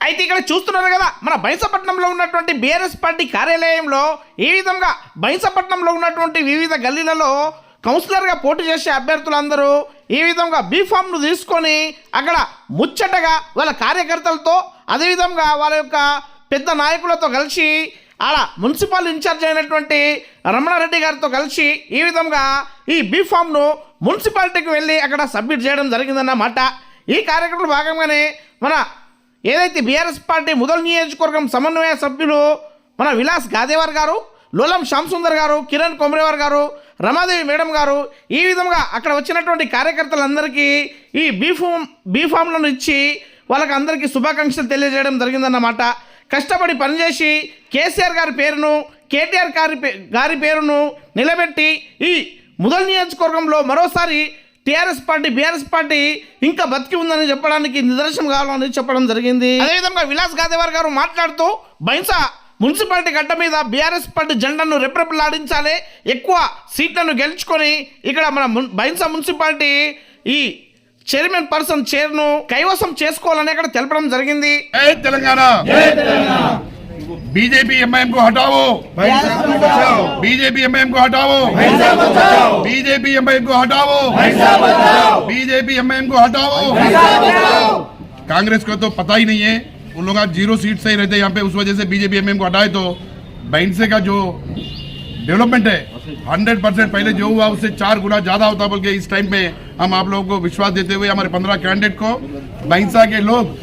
అయితే ఇక్కడ చూస్తున్నారు కదా మన బైసపట్నంలో ఉన్నటువంటి బీఆర్ఎస్ పార్టీ కార్యాలయంలో ఈ విధంగా బైసపట్నంలో ఉన్నటువంటి వివిధ గల్లీలలో కౌన్సిలర్గా పోటీ చేసే అభ్యర్థులందరూ ఈ విధంగా బీఫామ్ను తీసుకొని అక్కడ ముచ్చటగా వాళ్ళ కార్యకర్తలతో అదేవిధంగా వాళ్ళ యొక్క పెద్ద నాయకులతో కలిసి ఆడ మున్సిపల్ ఇన్ఛార్జ్ అయినటువంటి రమణారెడ్డి గారితో కలిసి ఈ విధంగా ఈ బీఫామ్ను మున్సిపాలిటీకి వెళ్ళి అక్కడ సబ్మిట్ చేయడం జరిగిందన్నమాట ఈ కార్యక్రమంలో భాగంగానే మన ఏదైతే బీఆర్ఎస్ పార్టీ ముదల్ నియోజకవర్గం సమన్వయ సభ్యులు మన విలాస్ గాదేవార్ గారు లోలం శ్యామ్ సుందర్ గారు కిరణ్ కొమ్రేవార్ గారు రమాదేవి మేడం గారు ఈ విధంగా అక్కడ వచ్చినటువంటి కార్యకర్తలందరికీ ఈ బీఫామ్ బీఫామ్లను ఇచ్చి వాళ్ళకి అందరికీ శుభాకాంక్షలు తెలియజేయడం జరిగిందన్నమాట. కష్టపడి పనిచేసి కేసీఆర్ గారి పేరును కేటీఆర్ గారి పే- గారి పేరును నిలబెట్టి ఈ ముదల్ నియోజకవర్గంలో మరోసారి టీఆర్ఎస్ పార్టీ బీఆర్ఎస్ పార్టీ ఇంకా బతికి ఉందని చెప్పడానికి నిదర్శనం కావాలని చెప్పడం జరిగింది. అదేవిధంగా విలాస్ గాదేవర్ గారు మాట్లాడుతూ బైన్సా మున్సిపాలిటీ గడ్డ మీద బీఆర్ఎస్ పార్టీ జెండాను రెప్రెప్లాడించాలి ఎక్కువ సీట్లను గెలుచుకొని ఇక్కడ మన బైన్సా మున్సిపాలిటీ ఈ చైర్మన్ పర్సన్ చైర్ను కైవసం చేసుకోవాలని ఇక్కడ తెలపడం జరిగింది. తెలంగాణ! बीजेपी एमआईएम को हटाओ। बीजेपी एमआईएम को हटाओ। बीजेपी एमआईएम को हटाओ। बीजेपी एमआईएम को हटाओ। कांग्रेस को तो पता ही नहीं है। उन लोग आज ज़ीरो सीट से ही रहते यहाँ पे। उस वजह से बीजेपी एमआईएम को हटाए तो बैंसे का जो डेवलपमेंट है, हंड्रेड परसेंट पहले जो हुआ, उससे चार गुना ज़्यादा होता बोल के इस टाइम पे हम आप लोगों को विश्वास देते हुए हमारे पंद्रह कैंडिडेट को बैंसा के लोग,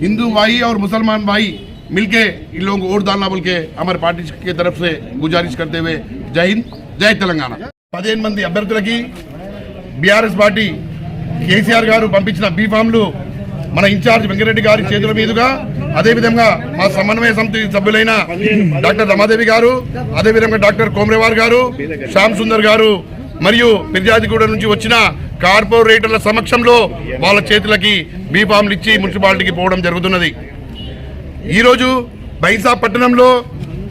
हिंदू भाई और मुसलमान भाई मिलके इन लोगों को वोट डालना बोल के हमारे पार्टी की तरफ से गुजारिश करते हुए जय हिंद जय తెలంగాణ పదిహేను మంది అభ్యర్థులకి బీఆర్ఎస్ పార్టీ కేసీఆర్ గారు పంపించిన బీఫామ్లు మన ఇన్ఛార్జ్ వెంకరెడ్డి గారి చేతుల మీదుగా అదేవిధంగా మా సమన్వయ సమితి సభ్యులైన డాక్టర్ రమాదేవి గారు అదేవిధంగా డాక్టర్ కోమ్రేవార్ గారు శ్యామ్ సుందర్ గారు మరియు ఫిర్యాదిగూడ నుంచి వచ్చిన కార్పొరేటర్ల సమక్షంలో వాళ్ళ చేతులకి బీఫామ్లు ఇచ్చి మున్సిపాలిటీకి పోవడం జరుగుతున్నది ఈరోజు బైసా పట్టణంలో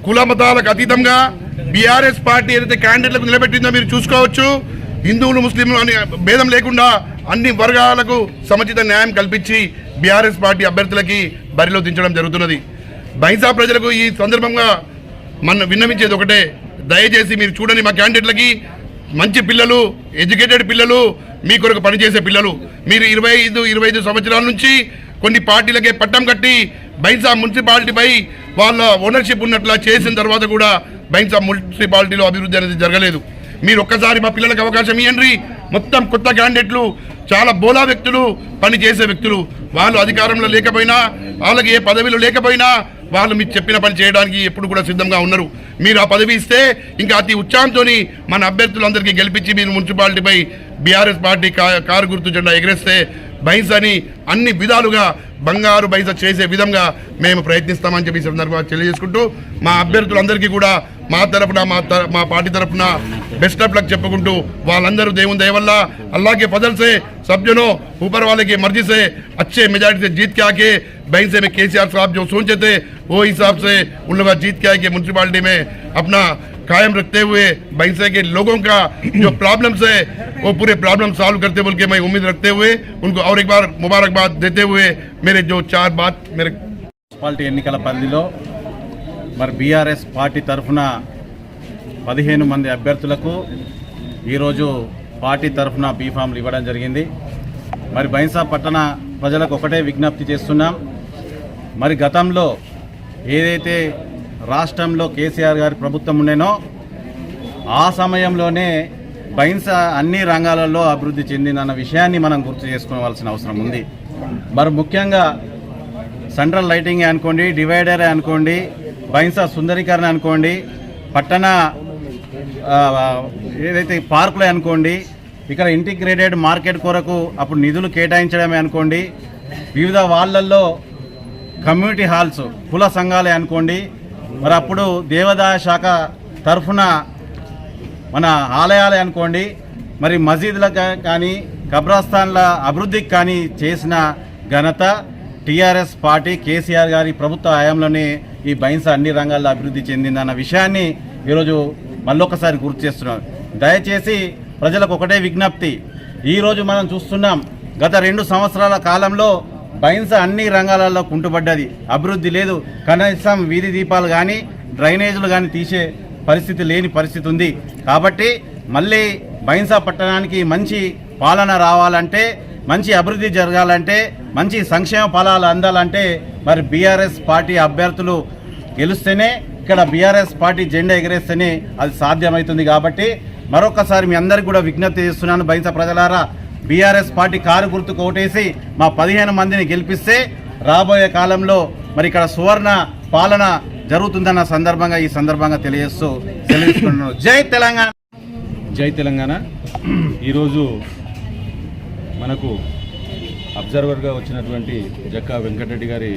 కుల మతాలకు అతీతంగా బీఆర్ఎస్ పార్టీ ఏదైతే క్యాండిడేట్లకు నిలబెట్టిందో మీరు చూసుకోవచ్చు. హిందువులు ముస్లింలు అని భేదం లేకుండా అన్ని వర్గాలకు సముచిత న్యాయం కల్పించి బీఆర్ఎస్ పార్టీ అభ్యర్థులకి బరిలో దించడం జరుగుతున్నది. బైసా ప్రజలకు ఈ సందర్భంగా మన విన్నవించేది ఒకటే. దయచేసి మీరు చూడండి మా క్యాండిడేట్లకి మంచి పిల్లలు ఎడ్యుకేటెడ్ పిల్లలు మీ కొరకు పనిచేసే పిల్లలు. మీరు ఇరవై ఐదు ఇరవై ఐదు సంవత్సరాల నుంచి కొన్ని పార్టీలకే పట్టం కట్టి బైన్సా మున్సిపాలిటీపై వాళ్ళ ఓనర్షిప్ ఉన్నట్లా చేసిన తర్వాత కూడా బైన్సా మున్సిపాలిటీలో అభివృద్ధి అనేది జరగలేదు. మీరు ఒక్కసారి మా పిల్లలకు అవకాశం ఇవ్వండి మొత్తం కొత్త క్యాండిడేట్లు చాలా బోలా వ్యక్తులు పని చేసే వ్యక్తులు. వాళ్ళు అధికారంలో లేకపోయినా వాళ్ళకి ఏ పదవిలో లేకపోయినా వాళ్ళు మీరు చెప్పిన పని చేయడానికి ఎప్పుడు కూడా సిద్ధంగా ఉన్నారు. మీరు ఆ పదవి ఇస్తే ఇంకా అతి ఉత్సాహంతో మన అభ్యర్థులందరికీ గెలిపించి మీరు మున్సిపాలిటీపై బీఆర్ఎస్ పార్టీ కారు గుర్తు జెండా ఎగరేస్తే బైన్సాని అన్ని విధాలుగా బంగారు బైస చేసే విధంగా మేము ప్రయత్నిస్తామని చెప్పి ఈ సందర్భంగా తెలియజేసుకుంటూ మా అభ్యర్థులందరికీ కూడా మా తరపున మా త- మా పార్టీ తరపున బెస్ట్ ఆఫ్ లక్ చెప్పుకుంటూ వాళ్ళందరూ దేవుని దయ వల్ల अल्लाह के फजल से सब जनों ऊपर वाले की मर्जी से अच्छे मेजोरिटी से जीत के आके बैंक से में केसीआर साहब जो सोचे थे वो हिसाब से उन लोग जीत के आके म्यूनसिपालिटी में अपना कायम रखते हुए बैंसे के लोगों का जो प्रॉब्लम्स है वो पूरे प्रॉब्लम सॉल्व करते बोल के मैं उम्मीद रखते हुए उनको और एक बार मुबारकबाद देते हुए मेरे जो चार बात मेरे మున్సిపాలిటీ ఎన్నికల పరిధిలో మరి బీఆర్ఎస్ పార్టీ తరఫున పదిహేను మంది అభ్యర్థులకు ఈరోజు పార్టీ తరఫున బీఫామ్లు ఇవ్వడం జరిగింది మరి బైన్సా పట్టణ ప్రజలకు ఒకటే విజ్ఞప్తి చేస్తున్నాం మరి గతంలో ఏదైతే రాష్ట్రంలో కేసీఆర్ గారి ప్రభుత్వం ఉండేనో ఆ సమయంలోనే బైన్స్ అన్ని రంగాలలో అభివృద్ధి చెందినన్న విషయాన్ని మనం గుర్తు చేసుకోవాల్సిన అవసరం ఉంది. మరి ముఖ్యంగా సెంట్రల్ లైటింగ్ అనుకోండి డివైడర్ అనుకోండి బైన్సా సుందరీకరణ అనుకోండి పట్టణ ఏదైతే పార్కులు అనుకోండి ఇక్కడ ఇంటిగ్రేటెడ్ మార్కెట్ కొరకు అప్పుడు నిధులు కేటాయించడమే అనుకోండి వివిధ వాళ్ళల్లో కమ్యూనిటీ హాల్స్ కుల సంఘాలే అనుకోండి మరి అప్పుడు దేవాదాయ శాఖ తరఫున మన ఆలయాలే అనుకోండి మరి మసీదులకు కానీ కబ్రస్థాన్ల అభివృద్ధికి కానీ చేసిన ఘనత టీఆర్ఎస్ పార్టీ కేసీఆర్ గారి ప్రభుత్వ హయాంలోనే ఈ బైన్స్ అన్ని రంగాల్లో అభివృద్ధి చెందిందన్న విషయాన్ని ఈరోజు మళ్ళొకసారి గుర్తు చేస్తున్నాం. దయచేసి ప్రజలకు ఒకటే విజ్ఞప్తి ఈరోజు మనం చూస్తున్నాం గత రెండు సంవత్సరాల కాలంలో బైన్స్ అన్ని రంగాలలో కుంటుపడ్డది. అభివృద్ధి లేదు. కనీసం వీధి దీపాలు కానీ డ్రైనేజీలు కానీ తీసే పరిస్థితి లేని పరిస్థితి ఉంది. కాబట్టి మళ్ళీ బైన్సా పట్టణానికి మంచి పాలన రావాలంటే మంచి అభివృద్ధి జరగాలంటే మంచి సంక్షేమ ఫలాలు అందాలంటే మరి బీఆర్ఎస్ పార్టీ అభ్యర్థులు గెలుస్తేనే ఇక్కడ బీఆర్ఎస్ పార్టీ జెండా ఎగరేస్తేనే అది సాధ్యమవుతుంది కాబట్టి మరొకసారి మీ అందరికి కూడా విజ్ఞప్తి చేస్తున్నాను బహింస ప్రజలారా. బీఆర్ఎస్ పార్టీ కారు గుర్తుకు ఓటేసి మా పదిహేను మందిని గెలిపిస్తే రాబోయే కాలంలో మరి ఇక్కడ సువర్ణ పాలన జరుగుతుందన్న సందర్భంగా ఈ సందర్భంగా తెలియజేస్తూ తెలియజేసుకుంటున్నాను జై తెలంగాణ! జై తెలంగాణ. ఈరోజు మనకు అబ్జర్వర్గా వచ్చినటువంటి జక్కా వెంకటరెడ్డి గారి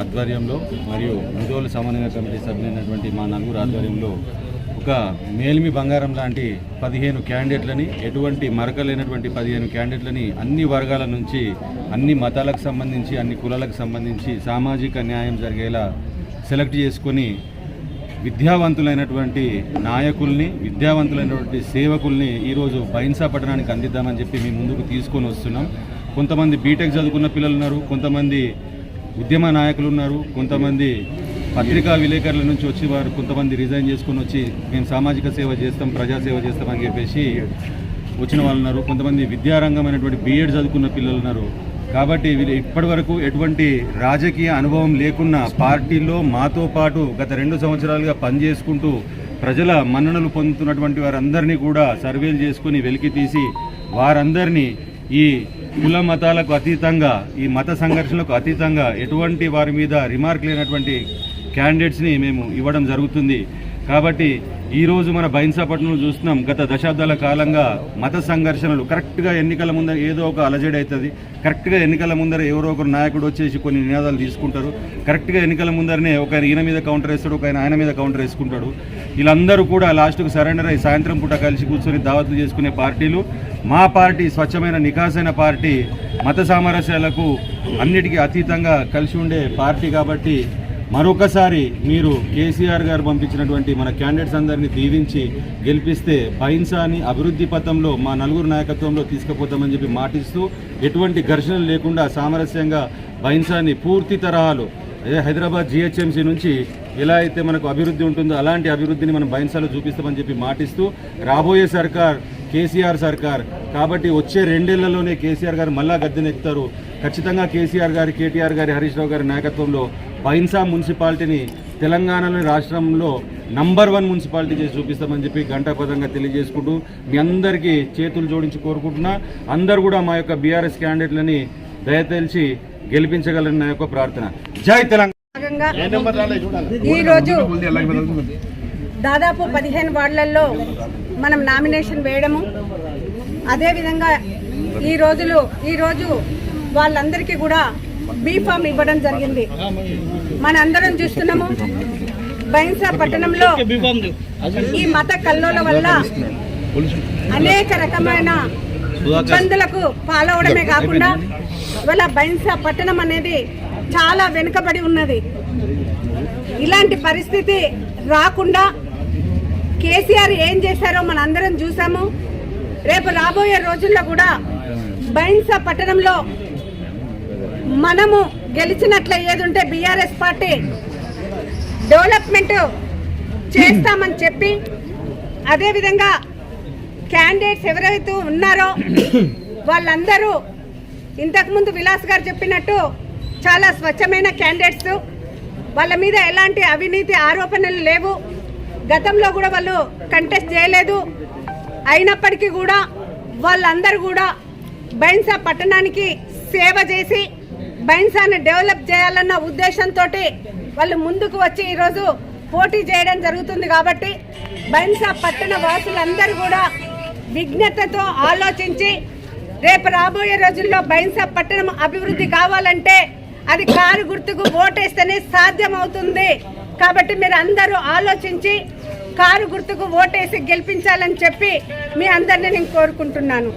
ఆధ్వర్యంలో మరియు నిధువుల సమన్వయ కమిటీ సభ్యులైనటువంటి మా నలుగురు ఆధ్వర్యంలో ఒక మేలిమి బంగారం లాంటి పదిహేను క్యాండిడేట్లని ఎటువంటి మరకలేనటువంటి పదిహేను క్యాండిడేట్లని అన్ని వర్గాల నుంచి అన్ని మతాలకు సంబంధించి అన్ని కులాలకు సంబంధించి సామాజిక న్యాయం జరిగేలా సెలెక్ట్ చేసుకొని విద్యావంతులైనటువంటి నాయకుల్ని విద్యావంతులైనటువంటి సేవకుల్ని ఈరోజు బైన్సా పట్టణానికి అందిద్దామని చెప్పి మీ ముందుకు తీసుకొని వస్తున్నాం. కొంతమంది బీటెక్ చదువుకున్న పిల్లలు ఉన్నారు కొంతమంది ఉద్యమ నాయకులు ఉన్నారు కొంతమంది పత్రికా విలేకరుల నుంచి వచ్చి వారు కొంతమంది రిజైన్ చేసుకొని వచ్చి మేము సామాజిక సేవ చేస్తాం ప్రజాసేవ చేస్తామని చెప్పేసి వచ్చిన వాళ్ళు ఉన్నారు కొంతమంది విద్యారంగమైనటువంటి బీఎడ్ చదువుకున్న పిల్లలు ఉన్నారు కాబట్టి వీళ్ళు ఇప్పటి వరకు ఎటువంటి రాజకీయ అనుభవం లేకున్నా పార్టీలో మాతో పాటు గత రెండు సంవత్సరాలుగా పనిచేసుకుంటూ ప్రజల మన్ననలు పొందుతున్నటువంటి వారందరినీ కూడా సర్వేలు చేసుకుని వెలికి తీసి వారందరినీ ఈ కుల మతాలకు అతీతంగా ఈ మత సంఘర్షణలకు అతీతంగా ఎటువంటి వారి మీద రిమార్క్ లేనటువంటి క్యాండిడేట్స్ని మేము ఇవ్వడం జరుగుతుంది. కాబట్టి ఈరోజు మన బైన్సాపట్నంలో చూస్తున్నాం గత దశాబ్దాల కాలంగా మత సంఘర్షణలు కరెక్ట్గా ఎన్నికల ముందర ఏదో ఒక అలజడి అవుతుంది. కరెక్ట్గా ఎన్నికల ముందర ఎవరో ఒకరు నాయకుడు వచ్చేసి కొన్ని నినాదాలు తీసుకుంటారు. కరెక్ట్గా ఎన్నికల ముందరనే ఒక ఆయన ఈయన మీద కౌంటర్ వేస్తాడు ఒక ఆయన ఆయన మీద కౌంటర్ వేసుకుంటాడు. వీళ్ళందరూ కూడా లాస్ట్కు సరెండర్ అయ్యి సాయంత్రం పూట కలిసి కూర్చొని దావత్లు చేసుకునే పార్టీలు. మా పార్టీ స్వచ్ఛమైన నికాసైన పార్టీ. మత సామరస్యాలకు అన్నిటికీ అతీతంగా కలిసి ఉండే పార్టీ కాబట్టి మరొకసారి మీరు కేసీఆర్ గారు పంపించినటువంటి మన క్యాండిడేట్స్ అందరినీ దీవించి గెలిపిస్తే బహింసాని అభివృద్ధి పథంలో మా నలుగురు నాయకత్వంలో తీసుకుపోతామని చెప్పి మాటిస్తూ ఎటువంటి ఘర్షణలు లేకుండా సామరస్యంగా బైన్సాని పూర్తి తరహాలు అదే హైదరాబాద్ జిహెచ్ఎంసీ నుంచి ఎలా అయితే మనకు అభివృద్ధి ఉంటుందో అలాంటి అభివృద్ధిని మనం బహింసాలో చూపిస్తామని చెప్పి మాటిస్తూ రాబోయే సర్కార్ కేసీఆర్ సర్కార్ కాబట్టి వచ్చే రెండేళ్ళలోనే కేసీఆర్ గారు మళ్ళా గద్దెనెక్కుతారు ఖచ్చితంగా కేసీఆర్ గారి కేటీఆర్ గారి హరీష్ రావు గారి నాయకత్వంలో బైన్సా మున్సిపాలిటీని తెలంగాణలోని రాష్ట్రంలో నంబర్ వన్ మున్సిపాలిటీ చేసి చూపిస్తామని చెప్పి గంటాపదంగా తెలియజేసుకుంటూ మీ అందరికీ చేతులు జోడించి కోరుకుంటున్నా. అందరూ కూడా మా యొక్క బీఆర్ఎస్ క్యాండిడేట్లని దయతెలిచి గెలిపించగలని నా యొక్క ప్రార్థన. జై తెలంగాణ. ఈరోజు దాదాపు పదిహేను వార్డులలో మనం నామినేషన్ వేయడము. అదేవిధంగా ఈ రోజులు ఈ రోజు వాళ్ళందరికీ కూడా బీఫామ్ ఇవ్వడం జరిగింది. మనందరం చూస్తున్నాము. బైన్సా పట్టణంలో ఈ మత కల్లోల వల్ల అనేక రకమైన ఇబ్బందులకు పాలవడమే కాకుండా ఇవాళ బైన్సా పట్టణం అనేది చాలా వెనుకబడి ఉన్నది. ఇలాంటి పరిస్థితి రాకుండా కేసీఆర్ ఏం చేశారో మన అందరం చూసాము రేపు రాబోయే రోజుల్లో కూడా బైన్సా పట్టణంలో మనము గెలిచినట్లు ఏది ఉంటే బీఆర్ఎస్ పార్టీ డెవలప్మెంట్ చేస్తామని చెప్పి అదేవిధంగా క్యాండిడేట్స్ ఎవరైతే ఉన్నారో వాళ్ళందరూ ఇంతకుముందు విలాస్ గారు చెప్పినట్టు చాలా స్వచ్ఛమైన క్యాండిడేట్స్. వాళ్ళ మీద ఎలాంటి అవినీతి ఆరోపణలు లేవు. గతంలో కూడా వాళ్ళు కంటెస్ట్ చేయలేదు. అయినప్పటికీ కూడా వాళ్ళందరూ కూడా బైన్సా పట్టణానికి సేవ చేసి బైన్సాన్ని డెవలప్ చేయాలన్న ఉద్దేశంతో వాళ్ళు ముందుకు వచ్చి ఈరోజు పోటీ చేయడం జరుగుతుంది కాబట్టి బైన్సా పట్టణ వాసులందరూ కూడా విజ్ఞతతో ఆలోచించి రేపు రాబోయే రోజుల్లో బైన్సా పట్టణం అభివృద్ధి కావాలంటే అది కారు గుర్తుకు ఓటేస్తేనే సాధ్యం అవుతుంది కాబట్టి మీరు అందరూ ఆలోచించి కారు గుర్తుకు ఓటేసి గెలిపించాలని చెప్పి మీ అందరిని నేను కోరుకుంటున్నాను.